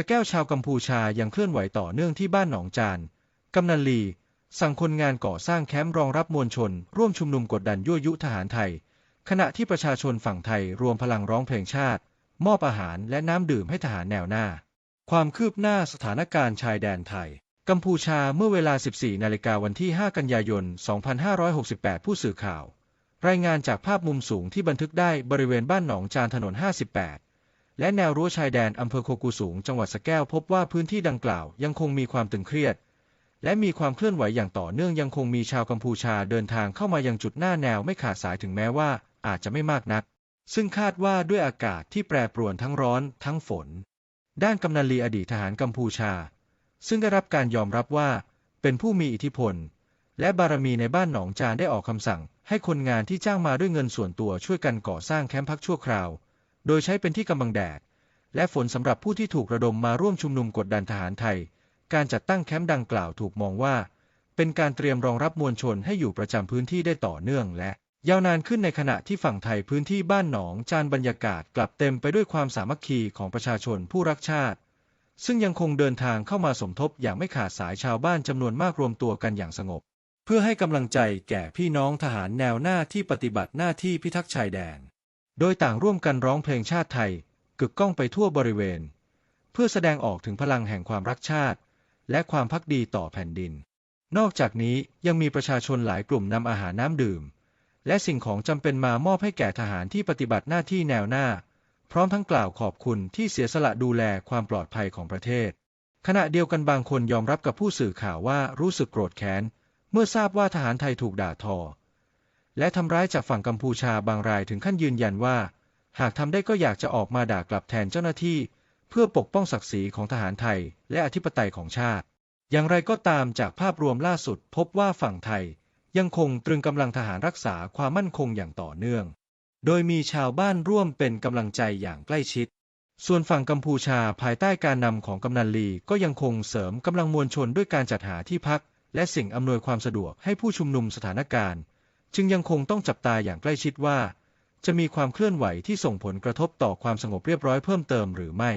สแก้วชาวกัมพูชายังเคลื่อนไหวต่อเนื่องที่บ้านหนองจาน กำนันลี สั่งคนงานก่อสร้างแคมป์รองรับมวลชน ร่วมชุมนุมกดดันยั่วยุทหารไทย ขณะที่ประชาชนฝั่งไทยรวมพลังร้องเพลงชาติ มอบอาหารและน้ำดื่มให้ทหารแนวหน้า ความคืบหน้าสถานการณ์ชายแดนไทย กัมพูชาเมื่อเวลา 14 นาฬิกาวันที่ 5 กันยายน 2568 ผู้สื่อข่าว รายงานจากภาพมุมสูงที่บันทึกได้บริเวณบ้านหนองจานถนน 58 และแนวรั้วชายแดนอำเภอโคกูสูงจังหวัดสแก้วพบว่าพื้นที่ดังกล่าวยังคงมีความตึงเครียด และมีความเคลื่อนไหวอย่างต่อเนื่องยังคงมีชาวกัมพูชาเดินทางเข้ามายังจุดหน้าแนวไม่ขาดสายถึงแม้ว่าอาจจะไม่มากนัก ซึ่งคาดว่าด้วยอากาศที่แปรปรวนทั้งร้อนทั้งฝน ด้านกำนันลีอดีตทหารกัมพูชา ซึ่งได้รับการยอมรับว่า เป็นผู้มีอิทธิพล และบารมีในบ้านหนองจานได้ออกคำสั่ง ให้คนงานที่จ้างมาด้วยเงินส่วนตัวช่วยกันก่อสร้างแคมป์พักชั่วคราว โดยใช้เป็นที่กำบังแดด และฝนสำหรับผู้ที่ถูกระดมมาร่วมชุมนุมกดดันทหารไทย การจัดตั้งแคมป์ดังกล่าวถูกมองว่า เป็นการเตรียมรองรับมวลชนให้อยู่ประจำพื้นที่ได้ต่อเนื่องและยาวนานขึ้นในขณะที่ฝั่งไทยพื้นที่บ้านหนองจานบรรยากาศกลับเต็มไปด้วยความสามัคคีของประชาชนผู้รักชาติ ซึ่งยังคงเดินทางเข้ามาสมทบอย่างไม่ขาดสายชาวบ้านจำนวนมากรวมตัวกันอย่างสงบ เพื่อให้กำลังใจแก่พี่น้องทหารแนวหน้าที่ปฏิบัติหน้าที่พิทักษ์ชายแดน โดยต่างร่วมกันร้องเพลงชาติไทย กึกก้องไปทั่วบริเวณ เพื่อแสดงออกถึงพลังแห่งความรักชาติ และความพักดีต่อแผ่นดิน นอกจากนี้ยังมีประชาชนหลายกลุ่มนำอาหารน้ำดื่ม และสิ่งของจำเป็นมามอบให้แก่ทหารที่ปฏิบัติหน้าที่แนวหน้า พร้อมทั้งกล่าวขอบคุณที่เสียสละดูแลความปลอดภัยของประเทศ ขณะเดียวกันบางคนยอมรับกับผู้สื่อข่าวว่ารู้สึกโกรธแค้นเมื่อทราบว่าทหารไทยถูกด่าทอ และทำร้ายจากฝั่งกัมพูชาบางรายถึงขั้นยืนยันว่า หากทำได้ก็อยากจะออกมาด่ากลับแทนเจ้าหน้าที่ เพื่อปกป้องศักดิ์ศรีของทหารไทย และอธิปไตยของชาติ อย่างไรก็ตามจากภาพรวมล่าสุด พบว่าฝั่งไทย ยังคงตรึงกำลังทหารรักษาความมั่นคงอย่างต่อเนื่อง โดยมีชาวบ้านร่วมเป็นกำลังใจอย่างใกล้ชิด ส่วนฝั่งกัมพูชาภายใต้การนำของกำนันลีก็ยังคงเสริมกำลังมวลชนด้วยการจัดหาที่พัก และสิ่งอำนวยความสะดวกให้ผู้ชุมนุมสถานการณ์ จึงยังคงต้องจับตาอย่างใกล้ชิดว่า จะมีความเคลื่อนไหวที่ส่งผลกระทบต่อความสงบเรียบร้อยเพิ่มเติมหรือไม่